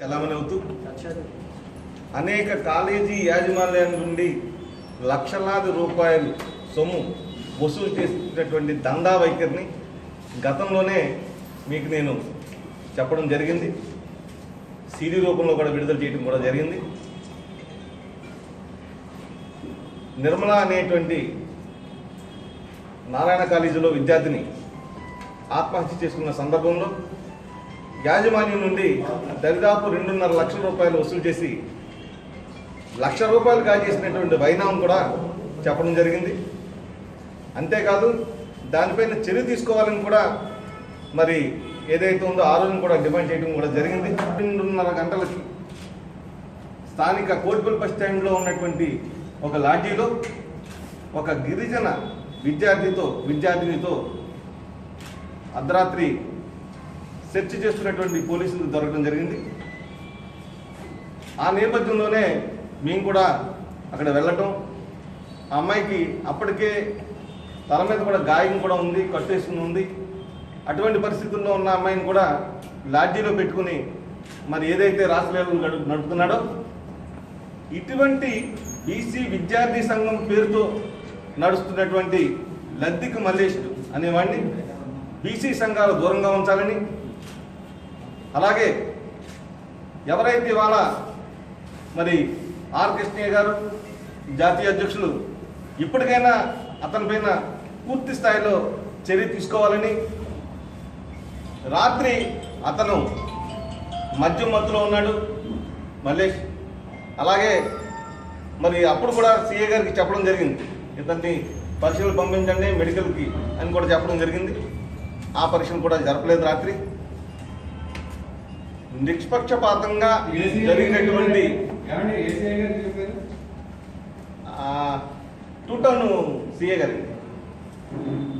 చలామణి అవుతూ అనేక కాలేజీ యాజమాన్యాల నుండి లక్షలాది రూపాయలు సొమ్ము వసూలు చేసినటువంటి దందా వైఖరిని గతంలోనే మీకు నేను చెప్పడం జరిగింది. సీడీ రూపంలో కూడా విడుదల చేయడం కూడా జరిగింది. నిర్మల అనేటువంటి నారాయణ కాలేజీలో విద్యార్థిని ఆత్మహత్య చేసుకున్న సందర్భంలో యాజమాన్యం నుండి దరిదాపు రెండున్నర లక్షల రూపాయలు వసూలు చేసి లక్ష రూపాయలు కాజేసినటువంటి వైనాం కూడా చెప్పడం జరిగింది. అంతేకాదు దానిపైన చర్య తీసుకోవాలని కూడా మరి ఏదైతే ఉందో ఆ రోజున కూడా డిమాండ్ చేయడం కూడా జరిగింది. రెండున్నర గంటలకి స్థానిక కోటిపల్లి బస్ స్టాండ్లో ఉన్నటువంటి ఒక లాడ్జీలో ఒక గిరిజన విద్యార్థితో విద్యార్థినితో అర్ధరాత్రి సెర్చ్ చేస్తున్నటువంటి పోలీసులు దొరకడం జరిగింది. ఆ నేపథ్యంలోనే మేము కూడా అక్కడ వెళ్ళటం. ఆ అమ్మాయికి అప్పటికే తల మీద కూడా గాయం కూడా ఉంది కట్టేసుకుని ఉంది. అటువంటి పరిస్థితుల్లో ఉన్న అమ్మాయిని కూడా లాడ్జీలో పెట్టుకుని మరి ఏదైతే రాసలీలలు నడుపుతున్నాడో ఇటువంటి బీసీ విద్యార్థి సంఘం పేరుతో నడుస్తున్నటువంటి లద్దిక మల్లేష్ అనేవాడిని బీసీ సంఘాలు దూరంగా ఉంచాలని అలాగే ఎవరైతే ఇవాళ మరి ఆర్ కృష్ణయ్య గారు జాతీయ అధ్యక్షులు ఇప్పటికైనా అతనిపైన పూర్తి స్థాయిలో చర్య తీసుకోవాలని రాత్రి అతను మద్యం మత్తులో ఉన్నాడు మల్లేష్. అలాగే మరి అప్పుడు కూడా సీఏ గారికి చెప్పడం జరిగింది. ఇతన్ని పరీక్షలు పంపించండి మెడికల్కి అని కూడా చెప్పడం జరిగింది. ఆ పరీక్షలు కూడా జరపలేదు రాత్రి. నిష్పక్షపాతంగా జరిగినటువంటి గారు టూ టౌన్ సీఏ గారండి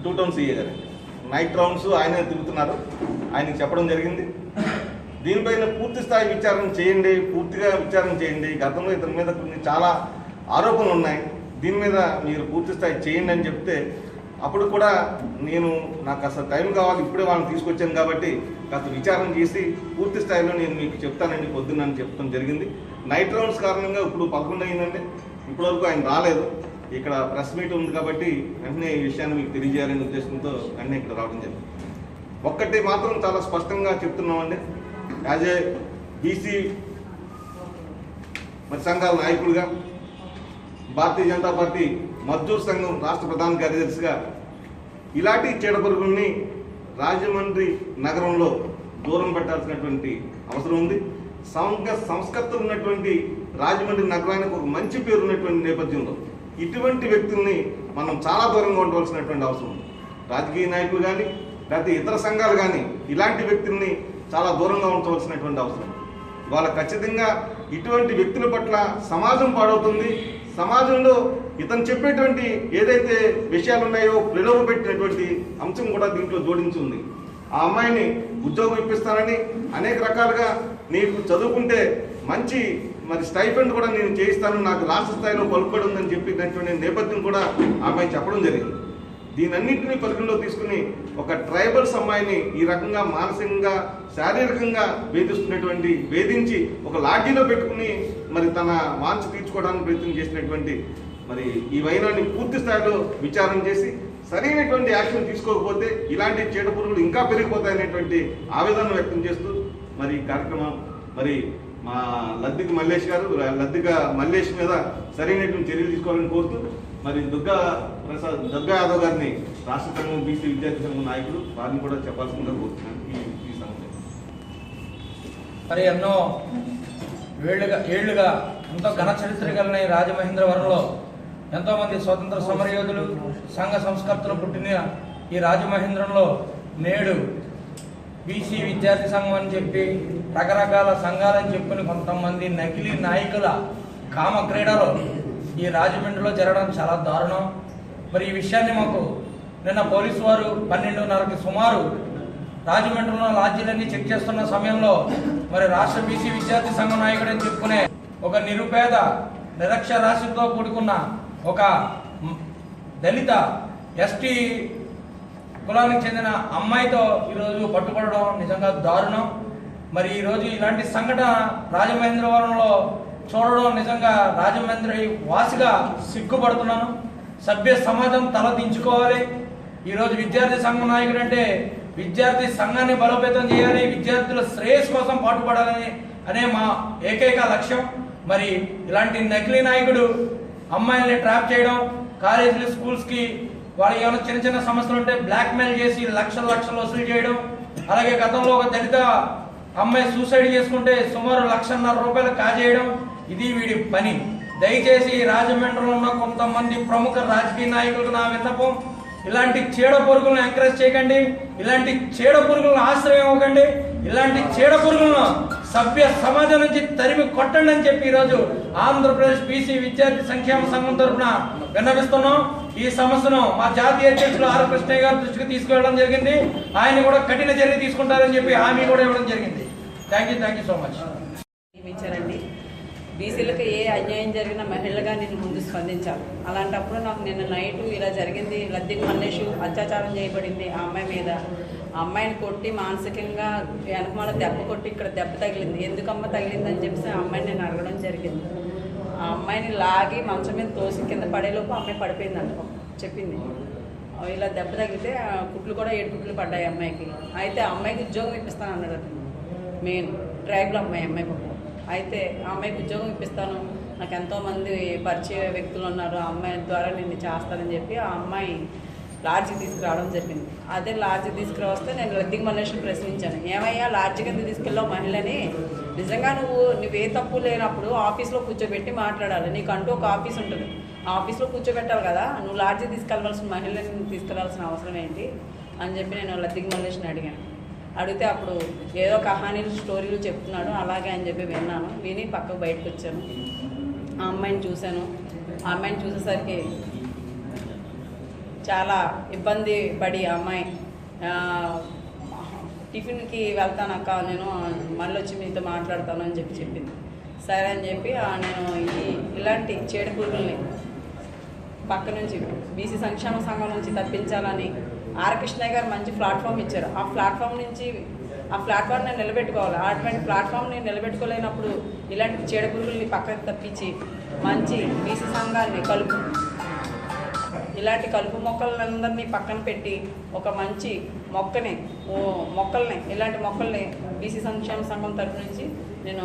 టూ టౌన్ సీఏ గారండి నైట్ రౌండ్స్ ఆయనే తిరుగుతున్నారు. ఆయనకి చెప్పడం జరిగింది. దీనిపైన పూర్తి స్థాయి విచారణ చేయండి పూర్తిగా విచారణ చేయండి. గతంలో ఇతని మీద కొన్ని చాలా ఆరోపణలు ఉన్నాయి. దీని మీద మీరు పూర్తి స్థాయి చేయండి అని చెప్తే అప్పుడు కూడా నేను నాకు అసలు టైం కావాలి ఇప్పుడే వాళ్ళని తీసుకొచ్చాను కాబట్టి కాస్త విచారం చేసి పూర్తి స్థాయిలో నేను మీకు చెప్తానండి పొద్దున్న అని చెప్పడం జరిగింది. నైట్ రౌండ్స్ కారణంగా ఇప్పుడు పదకొండు అయిందండి. ఇప్పటివరకు ఆయన రాలేదు. ఇక్కడ ప్రెస్ మీట్ ఉంది కాబట్టి వెంటనే ఈ విషయాన్ని మీకు తెలియజేయాలనే ఉద్దేశంతో వెంటనే ఇక్కడ రావడం జరిగింది. ఒక్కటి మాత్రం చాలా స్పష్టంగా చెప్తున్నామండి. యాజ్ ఏ బీసీ మరి సంఘాల నాయకులుగా భారతీయ జనతా పార్టీ మజ్దూర్ సంఘం రాష్ట్ర ప్రధాన కార్యదర్శిగా ఇలాంటి చీడపురుగుల్ని రాజమండ్రి నగరంలో దూరం పెట్టాల్సినటువంటి అవసరం ఉంది. సంఘ సంస్కర్తలు ఉన్నటువంటి రాజమండ్రి నగరానికి ఒక మంచి పేరు ఉన్నటువంటి నేపథ్యంలో ఇటువంటి వ్యక్తుల్ని మనం చాలా దూరంగా ఉండవలసినటువంటి అవసరం ఉంది. రాజకీయ నాయకులు కానీ లేకపోతే ఇతర సంఘాలు కానీ ఇలాంటి వ్యక్తుల్ని చాలా దూరంగా ఉంచవలసినటువంటి అవసరం వాళ్ళ ఖచ్చితంగా ఇటువంటి వ్యక్తుల పట్ల సమాజం పాడవుతుంది. సమాజంలో ఇతను చెప్పేటువంటి ఏదైతే విషయాలు ఉన్నాయో ప్రలోభ పెట్టినటువంటి అంశం కూడా దీంట్లో జోడించి ఉంది. ఆ అమ్మాయిని ఉద్యోగం ఇప్పిస్తానని అనేక రకాలుగా నీకు చదువుకుంటే మంచి మరి స్టైఫెండ్ కూడా నేను చేయిస్తాను నాకు రాష్ట్ర స్థాయిలో పలుకుబడి ఉందని చెప్పినటువంటి నేపథ్యం కూడా ఆమె చెప్పడం జరిగింది. దీనన్నింటినీ పరిగణలో తీసుకుని ఒక ట్రైబల్స్ అమ్మాయిని ఈ రకంగా మానసికంగా శారీరకంగా వేధిస్తున్నటువంటి వేధించి ఒక లాఠీలో పెట్టుకుని మరి తన వాంఛ తీర్చుకోవడానికి ప్రయత్నం చేసినటువంటి మరి ఈ వైనాన్ని పూర్తి స్థాయిలో విచారణ చేసి సరైనటువంటి యాక్షన్ తీసుకోకపోతే ఇలాంటి చీడ పురుగులు ఇంకా పెరిగిపోతాయనేటువంటి ఆవేదన వ్యక్తం చేస్తూ మరి కార్యక్రమం మరి మా లద్దిక మల్లేష్ గారు లద్దిక మల్లేష్ మీద సరైనటువంటి చర్యలు తీసుకోవాలని కోరుతూ మరి దుర్గా ప్రసాద్ దుర్గా యాదవ్ గారిని రాష్ట్ర సంఘం బీసీ విద్యార్థి సంఘం నాయకులు వారిని కూడా చెప్పాల్సిందిగా కోరుతున్నాను. ఈ మరి ఎన్నో ఏళ్ళుగా ఏళ్ళుగా ఎంతో ఘన చరిత్ర కలిగిన రాజమహేంద్రవరంలో ఎంతో మంది స్వతంత్ర సమరయోధులు సంఘ సంస్కర్తలు పుట్టిన ఈ రాజమహేంద్రంలో నేడు బీసీ విద్యార్థి సంఘం అని చెప్పి రకరకాల సంఘాలని చెప్పుకుని కొంతమంది నకిలీ నాయకుల కామ క్రీడలు ఈ రాజమండ్రిలో జరగడం చాలా దారుణం. మరి ఈ విషయాన్ని మాకు నిన్న పోలీసు వారు పన్నెండున్నరకి సుమారు రాజమండ్రిలో లాడ్జీలన్నీ చెక్ చేస్తున్న సమయంలో మరి రాష్ట్ర బీసీ విద్యార్థి సంఘ నాయకుడు అని చెప్పుకునే ఒక నిరుపేద నిరక్షరాస్యతో కూడుకున్న ఒక దళిత ఎస్టీ కులానికి చెందిన అమ్మాయితో ఈరోజు పట్టుబడడం నిజంగా దారుణం. మరి ఈరోజు ఇలాంటి సంఘటన రాజమహేంద్రవరంలో చూడడం నిజంగా రాజమహేంద్ర వాసిగా సిగ్గుపడుతున్నాను. సభ్య సమాజం తల దించుకోవాలి. ఈరోజు విద్యార్థి సంఘం నాయకుడు అంటే విద్యార్థి సంఘాన్ని బలోపేతం చేయాలి విద్యార్థుల శ్రేయస్ కోసం పాటుపడాలని అనే మా ఏకైక లక్ష్యం. మరి ఇలాంటి నకిలీ నాయకుడు అమ్మాయిల్ని ట్రాప్ చేయడం కాలేజీలు స్కూల్స్కి వాళ్ళకి ఏమైనా చిన్న చిన్న సమస్యలు ఉంటే బ్లాక్మెయిల్ చేసి లక్షల లక్షలు వసూలు చేయడం అలాగే గతంలో ఒక దళిత అమ్మాయి సూసైడ్ చేసుకుంటే సుమారు లక్షన్నర రూపాయలు కాజేయడం ఇది వీడి పని. దయచేసి రాజమండ్రిలో ఉన్న కొంతమంది ప్రముఖ రాజకీయ నాయకులకు నా విన్నపం ఇలాంటి చీడ పురుగులను ఎంకరేజ్ చేయకండి ఇలాంటి చీడ పురుగులను ఆశ్రయం ఇవ్వకండి ఇలాంటి చీడ పురుగులను సభ్య సమాజం నుంచి తరిమి కొట్టండి అని చెప్పి ఈరోజు ఆంధ్రప్రదేశ్ బీసీ విద్యార్థి సంక్షేమ సంఘం తరఫున విన్నవిస్తున్నాం. ఈ సమస్యను మా జాతీయ అధ్యక్షులు ఆర్ కృష్ణయ్య గారి దృష్టికి తీసుకెళ్ళడం జరిగింది. ఆయన కూడా కఠిన చర్య తీసుకుంటారని చెప్పి హామీ కూడా ఇవ్వడం జరిగింది. Thank you thank you so much బీసీలకు ఏ అన్యాయం జరిగిన మహిళగా నేను ముందు స్పందించాను. అలాంటప్పుడు నాకు నిన్న నైట్ ఇలా జరిగింది. లద్దికి మల్లేషు అత్యాచారం చేయబడింది. ఆ అమ్మాయి మీద ఆ అమ్మాయిని కొట్టి మానసికంగా వెనకమాల దెబ్బ కొట్టి ఇక్కడ దెబ్బ తగిలింది. ఎందుకమ్మ తగిలిందని చెప్పేసి ఆ అమ్మాయిని నేను అడగడం జరిగింది. ఆ అమ్మాయిని లాగి మంచం మీద తోసి కింద పడేలోపు అమ్మాయి పడిపోయిందంట చెప్పింది. ఇలా దెబ్బ తగిలితే ఆ కుట్లు కూడా ఏడు కుట్లు పడ్డాయి అమ్మాయికి. అయితే ఆ అమ్మాయికి ఉద్యోగం ఇప్పిస్తాను అన్నాడు అతను. మెయిన్ ట్రైబ్లో అమ్మాయి అమ్మాయి పాపం. అయితే ఆ అమ్మాయికి ఉద్యోగం ఇప్పిస్తాను. నాకు ఎంతోమంది పరిచయ వ్యక్తులు ఉన్నారు. ఆ అమ్మాయి ద్వారా నేను చేస్తానని చెప్పి ఆ అమ్మాయి లాడ్జికి తీసుకురావడం జరిగింది. అదే లాడ్జికి తీసుకురావస్తే నేను రద్దికి మనుషులు ప్రశ్నించాను. ఏమయ్యా లాడ్జి కింద తీసుకెళ్ళావు మహిళని? నిజంగా నువ్వు నువ్వే తప్పు లేనప్పుడు ఆఫీస్లో కూర్చోబెట్టి మాట్లాడాలి. నీకంటూ ఒక ఆఫీస్ ఉంటుంది. ఆ ఆఫీస్లో కూర్చోబెట్టాలి కదా. నువ్వు లాడ్జి తీసుకెళ్ళవలసిన మహిళని తీసుకెళ్ళాల్సిన అవసరం ఏంటి? అని చెప్పి నేను లద్దికి మల్లేష్ని అడిగాను. అడిగితే అప్పుడు ఏదో కహానీలు స్టోరీలు చెప్తున్నాడు. అలాగే అని చెప్పి విన్నాను. విని పక్కకు బయటకు వచ్చాను. ఆ అమ్మాయిని చూశాను. ఆ అమ్మాయిని చూసేసరికి చాలా ఇబ్బంది పడి ఆ అమ్మాయి టిఫిన్కి వెళ్తాను అక్క నేను మళ్ళీ వచ్చి మీతో మాట్లాడతాను అని చెప్పి చెప్పింది. సరే అని చెప్పి నేను ఈ ఇలాంటి చీడ పక్క నుంచి బీసీ సంక్షేమ సంఘం నుంచి తప్పించాలని ఆర్ కృష్ణయ్య గారు మంచి ప్లాట్ఫామ్ ఇచ్చారు. ఆ ప్లాట్ఫామ్ నుంచి ఆ ప్లాట్ఫామ్ నేను నిలబెట్టుకోవాలి. అటువంటి ప్లాట్ఫామ్ నేను నిలబెట్టుకోలేనప్పుడు ఇలాంటి చీడ పురుగుల్ని పక్కకు తప్పించి మంచి బీసీ సంఘాన్ని కలుపు ఇలాంటి కలుపు మొక్కలందరినీ పక్కన పెట్టి ఒక మంచి మొక్కని ఓ మొక్కల్ని ఇలాంటి మొక్కల్ని బీసీ సంక్షేమ సంఘం తరఫు నుంచి నేను